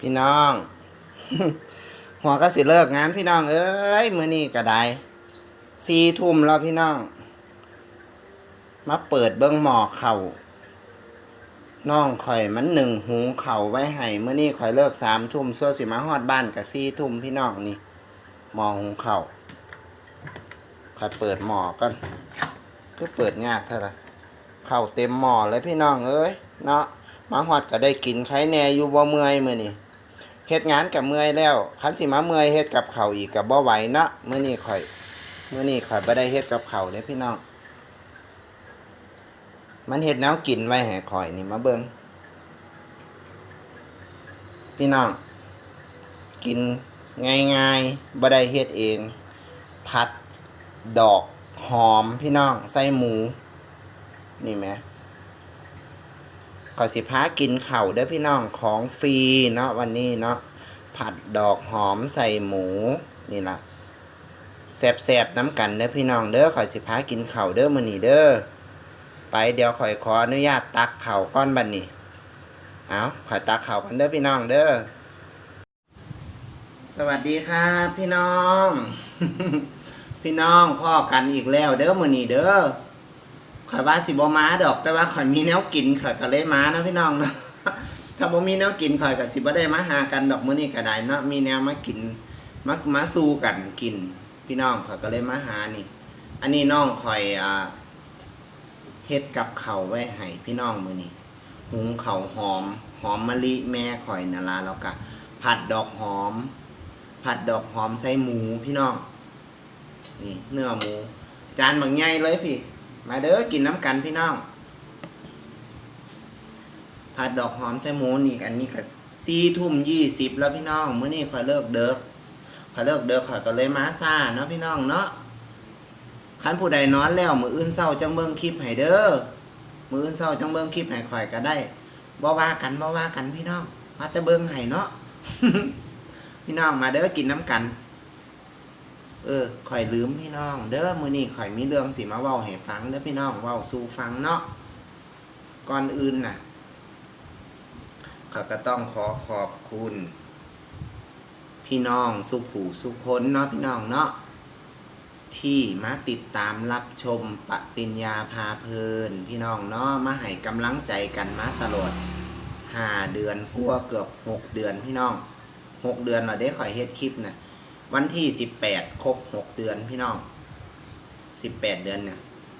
พี่น้อง หัวก็สิเลิกงานพี่น้อง เอ้ยมื้อนี้ก็ได้สี่ทุ่มแล้วพี่น้อง มาเปิดเบิ้งหมอเข่าน้องข่อยมันหนึ่งหูเข่าไว้ให้เมื่อนี้ข่อยเลิกสามทุ่มส่วนสิมาฮอดบ้านกับสี่ทุ่มพี่น้องนี่หมอหุงเข่าข่อยเปิดหมอกันก็เปิดยากเท่าไรเข่าเต็มหมอเลยพี่น้องเอ้ยเนาะมาฮอดก็ได้กินไข่แน่อยู่บ่เมื่อยมื้อนี้ เฮ็ดงานกับเมื่อยแล้ว คันสิมาเมื่อยเฮ็ดกับเขาอีกกับบ่ไหวเนาะมื้อนี้ข่อยเมื้อนี้ข่อยบ่ได้เฮ็ดกับเขาเด้พี่น้อง มันเห็ดแนวกินไว้ให้ข่อยนี่มาเบิงพี่น้อง กินง่ายๆบ่ได้เฮ็ดเอง ผัดดอกหอมพี่น้อง ใส่หมู นี่ไหม ขอยสิพากินเข่าเด้อพี่น้องของฟรีเนาะวันนี้เนาะผัดดอกหอมใส่หมูนี่ล่ะแสบๆน้ำกันเด้อพี่น้องเด้อขอยสิพากินเข่าเด้อมือนี้เด้อไปเดี๋ยวข่อยขออนุญาตตักเข่าก้อนบันนี้เอาข่อยตักเข่ากันเด้อพี่น้องเด้อสวัสดีครับพี่น้อง พี่น้องพ่อกันอีกแล้วเด้อมือนี้เด้อ ข่อยว่าสิบ่มาดอก แต่ว่าข่อยมีแนวกินข่อยก็เลยม้านะพี่น้องเนาะถ้าบ่มีแนวกินข่อยก็สิบ่ได้มาหากันดอกมื้อนี้ก็ได้เนาะมีแนวมากินมามาสู้กันกิน พี่น้องข่อยก็เลยมาหานี่ อันนี้น้องข่อยอ่าเฮ็ดกับเข่าไว้ให้พี่น้องมื้อนี้หุงเข่าหอม หอมมะลิแม่ข่อยนั่นล่ะแล้วก็ผัดดอกหอม ผัดดอกหอมใส่หมูพี่น้องนี่เนื้อหมู จานบางใหญ่เลยพี่ มาเด้อกินน้ำกันพี่น้องผัดดอกหอมใส่หมูนี่อันนี้ก็สี่ทุ่มยี่สิบแล้วพี่น้องเมื้อนี้ขอเลิกเด้อขอเลิกเด้อขอก็เลยมาซ่าเนาะพี่น้องเนาะคันผู้ใดนอนแล้วมืออื่นเศร้าจังเบิ่งคลิปให้เด้อมืออื่นเศร้าจังเบิ่งคลิปให้ข่อยก็ได้บ่ว่ากันบ่ว่ากันพี่น้องมาแต่เบิ่งให้เนาะพี่น้องมาเด้อกินน้ำกัน เออข่อยลืมพี่น้อง เด้อมือนี้ข่อยมีเรื่องสิมาเว้าให้ฟังเด้อพี่น้องเว้าสู่ฟังเนาะก่อนอื่นน่ะข้อยก็ต้องขอขอบคุณ พี่น้องสุผูสุคนเนาะพี่น้องเนาะที่มาติดตามรับชมปฏิญญาพาเพลิน พี่น้องเนาะมาให้กำลังใจกันมาตลอดห้าเดือนกลัวเกือบหกเดือนพี่น้องหกเดือนเราได้ข่อยเฮ็ดคลิปน่ะ วันที่สิบแปดครบหกเดือนพี่น้องสิบแปดเดือนเนี่ย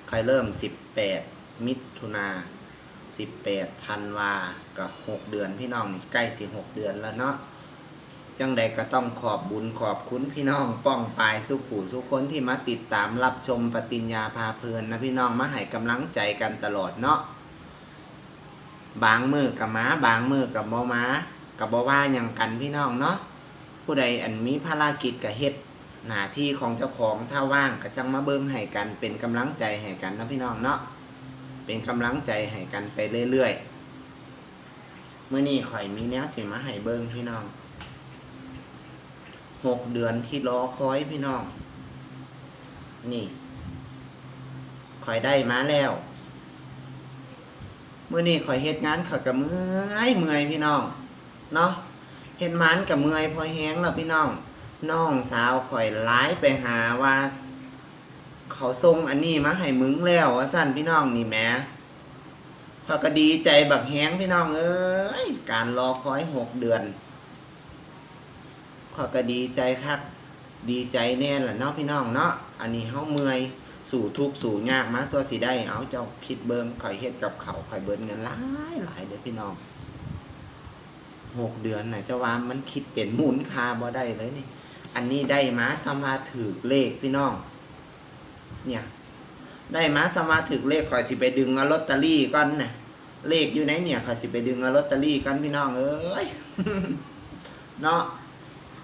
ใครเริ่มสิบแปดมิถุนาสิบแปดธันวากับหกเดือนพี่น้องนี่ใกล้สิหกเดือนแล้วเนาะจังใดก็ต้องขอบบุญขอบคุณพี่น้อง ป้องปายสุขู่สุคนที่มาติดตามรับชมปฏิญญาพาเพลินนะพี่น้องมาให้กำลังใจกันตลอดเนาะบางมือกับม้าบางมือกับบ่ม้ากับบ่ว่าอย่างกันพี่น้องเนาะ ผู้ใดอันมีภารกิจกับเฮ็ดหน้าที่ของเจ้าของถ้าว่างก็จังมาเบิ่งให้กันเป็นกำลังใจให้กันนะพี่น้องเนาะเป็นกำลังใจให้กันไปเรื่อยๆเมื่อนี้ข่อยมีแนวสิมาให้เบิ่งพี่น้องหกเดือนที่รอคอยพี่น้อง นี่คอยได้มาแล้วเมื่อนี้คอยเฮ็ดงานเขากับเมื่อยเมื่อยพี่น้อง เนาะ เฮ็ดมันกับเมื่อยพอแห้งแล้วพี่น้องน้องสาวคอยไลฟ์ไปหาว่า เขาส่งอันนี้มาให้มึงแล้วว่าสั่นพี่น้องนี่แม่พอก็ดีใจบักแห้งพี่น้องเอ้ยการรอคอยหกเดือนข้อก็ดีใจครับดีใจแน่แหละเนาะพี่น้องเนาะอันนี้เฮาเมื่อยสู่ทุกสู่ยากมาสัวสิได้เอาเจ้าคิดเบิงข่อยเฮ็ดกับเขาข่อยเบิดเงินหลายหลายเด้อพี่น้อง หกเดือนน่ะเจ้าว่ามันคิดเป็นมูลค่าบ่ได้เลยนี่ อันนี้ได้มาสมาถือเลขพี่น้อง เนี่ย ได้มาสมาถือเลขข่อยสิไปดึงเอาลอตเตอรี่ก่อนน่ะเลขอยู่ไหนเนี่ยข่อยสิไปดึงเอาลอตเตอรี่กันพี่น้องเอ้ยเนาะ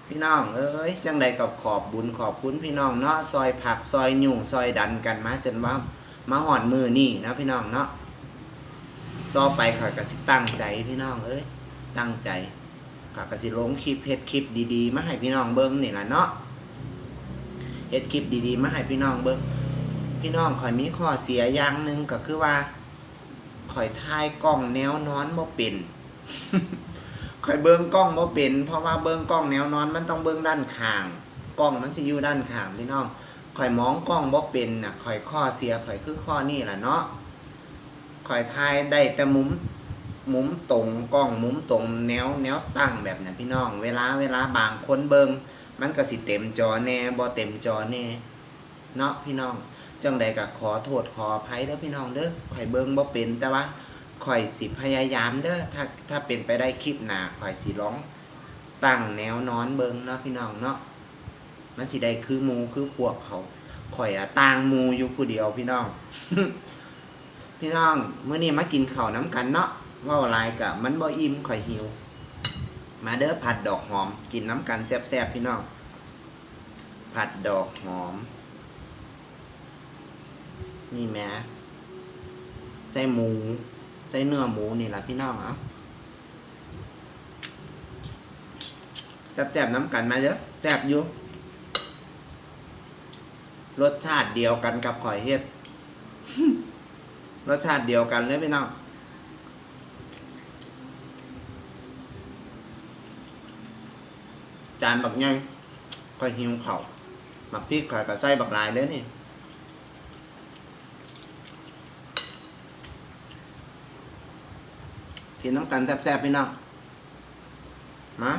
พี่น้องเอ้ยจังใดกับขอบบุญขอบคุณพี่น้องเนาะซอยผักซอยหยุ่งซอยดันกันมาจนว่ามาหอดมือนี่นะพี่น้องเนาะต่อไปข้อยก็สิตั้งใจพี่น้องเอ้ย ตั้งใจข้อยก็สิลงคลิปเฮ็ดคลิปดีๆ มาให้พี่น้องเบิ่งนี่แหละเนาะเฮ็ดคลิปดีๆ มาให้พี่น้องเบิ่งพี่น้องข่อยมีข้อเสียอย่างหนึ่งก็คือว่าข่อยถ่ายกล้องแนวนอนบ่เป็นข่อยเบิ่งกล้องบ่เป็น เพราะว่าเบิ่งกล้องแนวนอนมันต้องเบิ่งด้านข้างกล้องมันสิอยู่ด้านข้างพี่น้องข่อยมองกล้องบ่เป็นน่ะข่อยข้อเสียข่อยคือข้อนี่ล่ะเนาะข่อยถ่ายได้แต่มุม มุมตรงกล้องมุมตรงแนวแนวตั้งแบบนั้นพี่น้อง เวลาเวลาบางคนเบิงมันก็สิเต็มจอแน่บ่เต็มจอแน่เนาะพี่น้องจังใดก็ขอโทษขออภัยเด้อพี่น้องเด้อข่อยเบิงบ่เป็นแต่ว่าข่อยสิพยายามเด้อถ้าถ้าเป็นไปได้คลิปหนาข่อยสิร้องตั้งแนวนอนเบิงเนาะพี่น้องเนาะมันสิได้คือมูคือพวกเขาข่อยอะต่างมูอยู่ผู้เดียวพี่น้อง พี่น้องเมื้อนี้มากินข้าวน้ำกันเนาะ ว่าอะไรกะมันบ่อิ่มข่อยหิว มาเด้อผัดดอกหอม กินน้ำกันแซ่บๆพี่น้อง ผัดดอกหอม นี่แม่ใส่หมู ใส่เนื้อหมูนี่แหละพี่น้องเอะแซ่บๆน้ำกันมาเด้อแซ่บอยู่รสชาติเดียวกันกับข่อยเฮ็ด รสชาติเดียวกันเลยพี่น้อง จานบักยังค่อยหิวเขาวบักพริกข่อยกับไส้บักลายเลยนี่กินน้ำกันแซ่บๆพี่น้องมา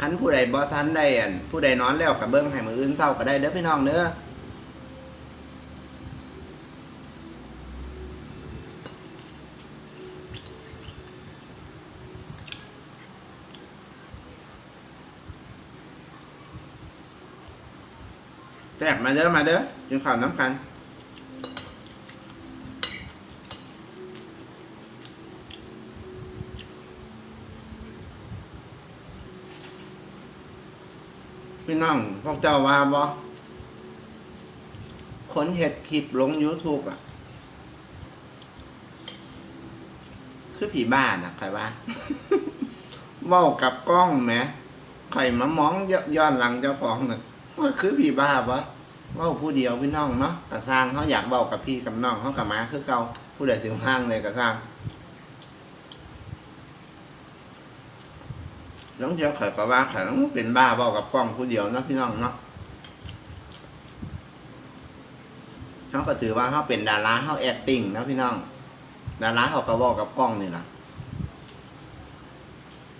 คันผู้ใดบ่ทันได้อันผู้ใดนอนแล้วกับเบิ้งให้มืออื่นเศร้าก็ได้เด้อพี่น้องเด้อ แจกมาเด้อมาเด้อกินข้าวน้ำกันพี่น้องพวกเจ้าว่าบ่คนเห็ดคลิปลง YouTube อะ คือผีบ้านอะใครว่าเว้ากับกล้องแหมใครมามองย้อนหลังเจ้าของน่ะว่าคือพี่บ้าปะ เว้าผู้เดียวพี่น้องเนาะกระสร้างเขาอยากเว้ากับพี่กับน้องเขากับมาคือเก่าผู้ใดสิห้างเลยกระสร้างน้องเดียวข่อยก็ว่าข่อยต้องเป็นบ้าเว้ากับกล้องผู้เดียวเนาะพี่น้องเนาะเขาก็ถือว่าเขาเป็นดาราเขาแอคติ้งนะพี่น้อง ดาราเขาก็เว้ากับกล้องนี่นะ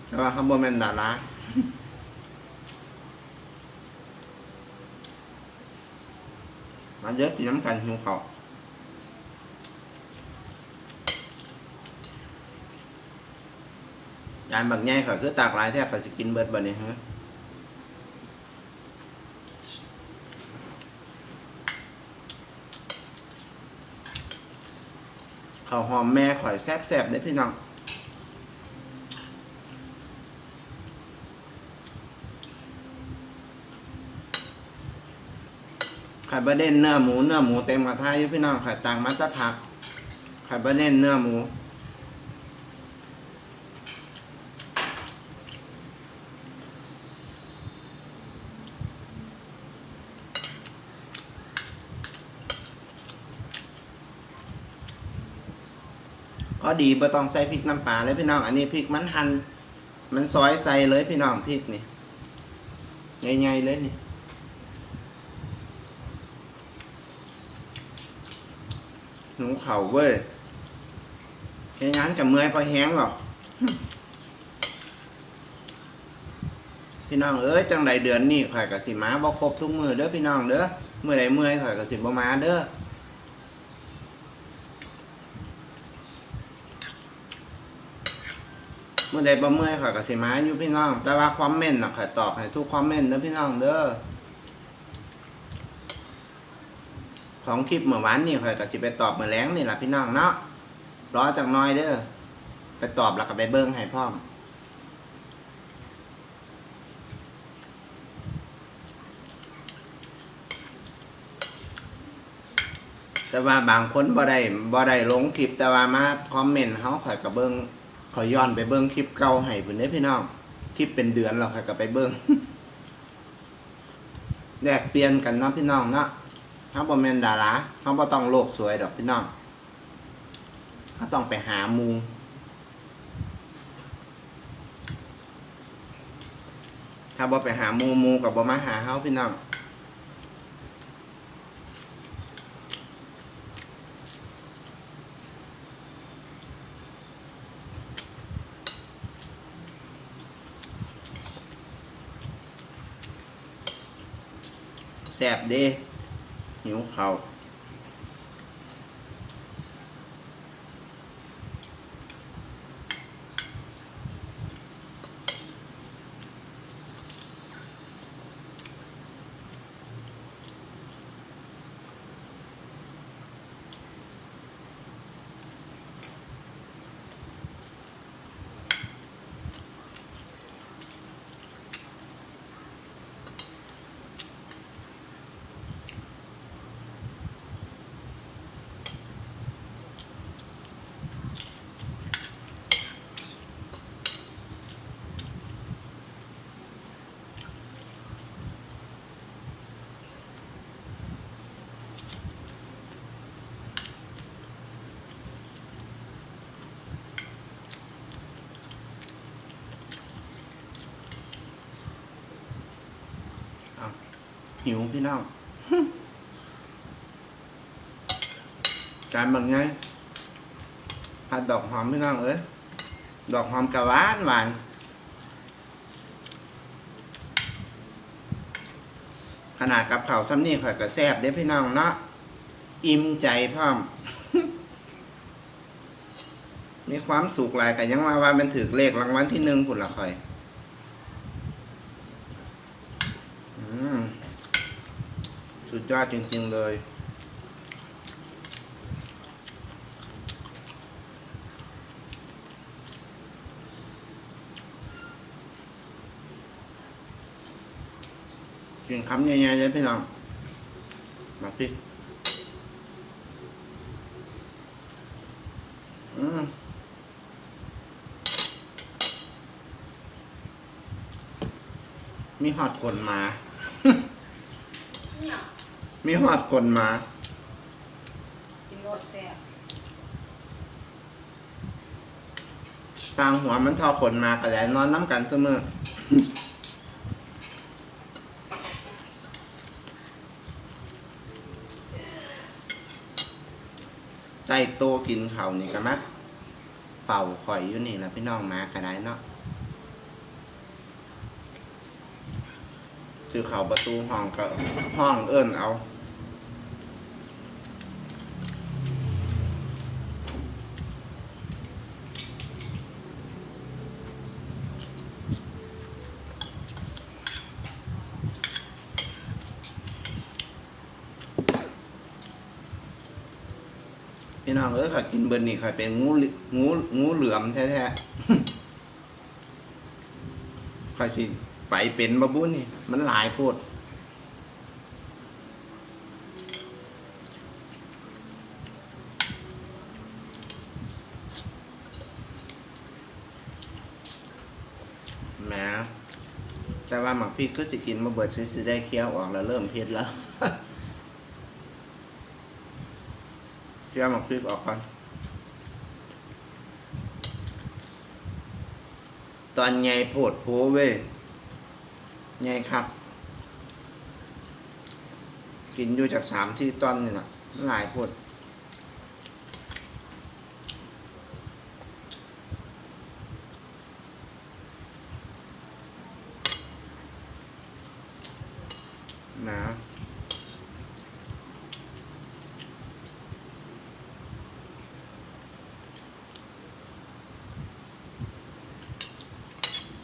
แต่ว่าเขาบ่แม่นดารา มาเยอะกินน้ำกันหิวเขาวยานบางแง่เขาคือตากหลายแทบก็สิกินเบิดบ่เนี่ยฮะข้าวหอมแม่ข่อยแซบๆได้พี่น้อง ข่บะเด่นเนื้อหมูเนื้อหมูเต็มกระทะอยู่พี่น้องไข่ตังมัตตะผักไข่บะเด่นเนื้อหมูก็ดีบ่ต้องใส่พริกน้ำปลาเลยพี่น้อง อันนี้พริกมันหั่นมันซอยใส่เลยพี่น้องพริกนี่ใหญ่ๆเลยนี่ หนูเข่าเว้ยแค่งั้นกับเมื่อยพอแห้งหรอกพี่น้องเอ้ยจังใดเดือนนี้ข่อยกับสิมาบ่ครบทุกมือเด้อพี่น้องเด้อเมื่อใดเมื่อยข่อยกับสิบ่มาเด้อเมื่อใดบ่เมื่อยข่อยกับสิมาอยู่พี่น้อง แต่ว่าคอมเมนต์น่ะข่อยตอบให้ทุกคอมเมนต์เด้อพี่น้องเด้อ ของคลิปเมื่อวานนี่ข่อยก็สิไปตอบเมื่อแรงนี่แหละพี่น้องเนาะรอจากหน้อยเด้อไปตอบแล้วก็ไปเบิ้งให้พร้อมแต่ว่าบางคนบ่ได้บ่ได้ลงคลิปแต่ว่ามาคอมเมนต์เฮาข่อยก็เบิ้งข่อยย้อนไปเบิ้งคลิปเก่าให้เพิ่นเด้อพี่น้องคลิปเป็นเดือนแล้วข่อยก็ไปเบิ้งแลกเปลี่ยนกันเนาะพี่น้องเนาะ เขาบ่แมนดาราเขาบ่ต้องโลกสวยดอกพี่น้องเขาต้องไปหามูถ้าบ่ไปหามูมูกับบ่มาหาเฮาพี่น้องแซ่บเด้ หิวเหิวพี่น้องการบังไงผัดดอกหอมพี่น้องเอ้ยดอกหอมกะหวานหวานขนาดกับข้าซ้ำนี่ข่อยก็แซ่บเด้พี่น้องเนาะอิ่มใจพร้อมมีความสุขหลายกันยังมาว่ามันถือเลขรางวัลที่หนึ่งผุนละข่อย อืม สุด ยอดจริง ๆ เลยกินคำใหญ่ๆเลยพี่น้องมาพริกอืมมีหอดคนมา มีหอดคนมากินรสแซ่บตางหัวมันทอขนมาก็แล้วนอนน้ำกันเสมอ ใต้โตะกินเขาวนี่ก็มักเฝ้าข่อยอยู่นี่แหละพี่น้องมาก็ได้เนาะ คือเขาประตูห้องก็ห้องเอิ้นเอาพี่น้องเอ้ยข้อยกินเบิร์นี่ข้อยเป็นงูงูงูเหลือมแท้ๆข้อยสิ ไปเป็นบะบุญนี่ มันหลายโพดแหมแต่ว่าหมักพริกก็สิกินมาเบิดซื้อได้เคี้ยวออกแล้วเริ่มเผ็ดแล้วเคี่ยวหมักพริกออกก่อนตอนใหญ่โพดโพเว้ย ใหญ่ครับ กินอยู่จากสามที่ตอนนี่นะหลายโพดนะ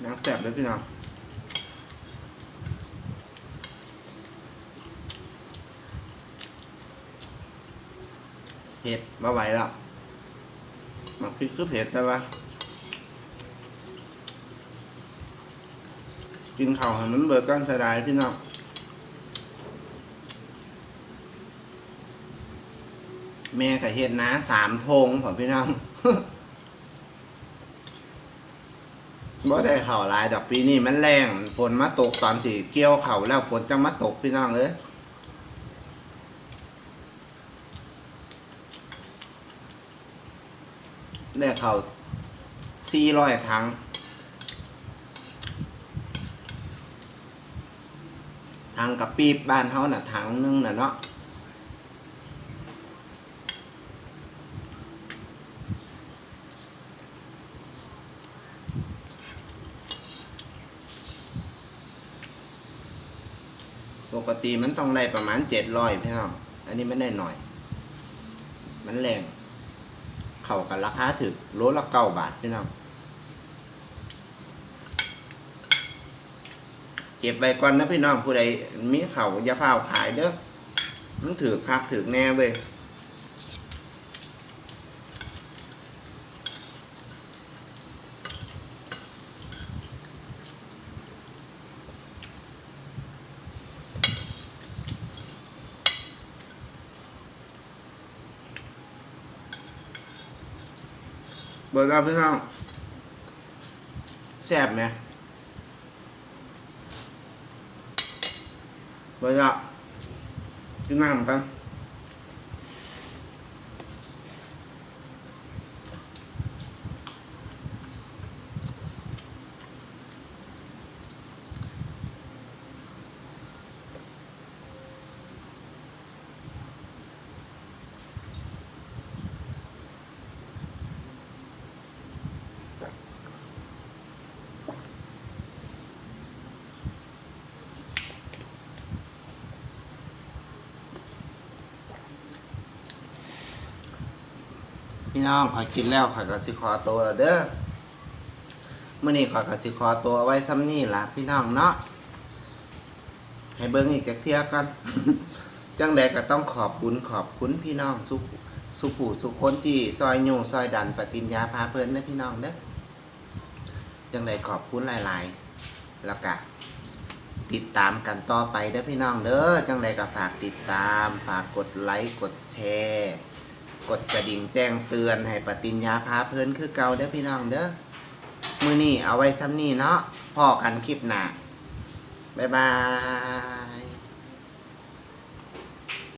น้ำแสบเลยพี่น้อง เผ็ดมาไหวแล้วหมักพริกคือเผ็ดแต่ว่ากินข้าวให้มันเบิดกันเสียดายพี่น้องแม่กับเฮ็ดนะสามธงผมพี่น้องบ่ได้เข่าลายดอกปีนี้มันแรงฝนมาตกตอนสี่เกี่ยวเข่าแล้วฝนจะมาตกพี่น้องเลย ได้เขาสี่ร้อยถัง ถังกับปีบบ้านเขาน่ะถังนึงน่ะเนาะปกติมันต้องได้ประมาณเจ็ดร้อยพี่น้อง อันนี้ไม่ได้หน่อย มันแรง เข้ากันราคาถึกโลละเก้าบาทพี่น้องเก็บไว้ก่อนนะพี่น้องผู้ใดมีเขาอย่าฝ้าวขายเด้อมันถือคักถือแน่เว้ย เบิร์ดครับพี่น้องแซ่บไหมเบิร์ดครับกินน้ำกัน น้องขอยกินแล้วขอยก็สิขอตัวล้วเด้อเมื่อนี้ขอยก็สิขอตัวไว้ซ้ำนี่ละพี่น้องเนาะให้เบิ้งอีกจักเทียกัน จังใดก็ต้องขอบคุณขอบคุณพี่น้องสุสุขูสุคนที่ซอยโยซอยดันปฏิญญาพาเพลินนะพี่น้องเด้อจังใดขอบคุณหลาย ๆ แล้วก็ติดตามกันต่อไปเด้อพี่น้องเด้อจังใดก็ฝากติดตาม ฝากกดไลค์กดแชร์ กดกระดิ่งแจ้งเตือนให้ปฏิญญาพาเพลินคือเก่าเด้อพี่น้องเด้อมือนี่เอาไว้ซ้ำนี่เนาะพอกันคลิปหน้าบ๊ายบาย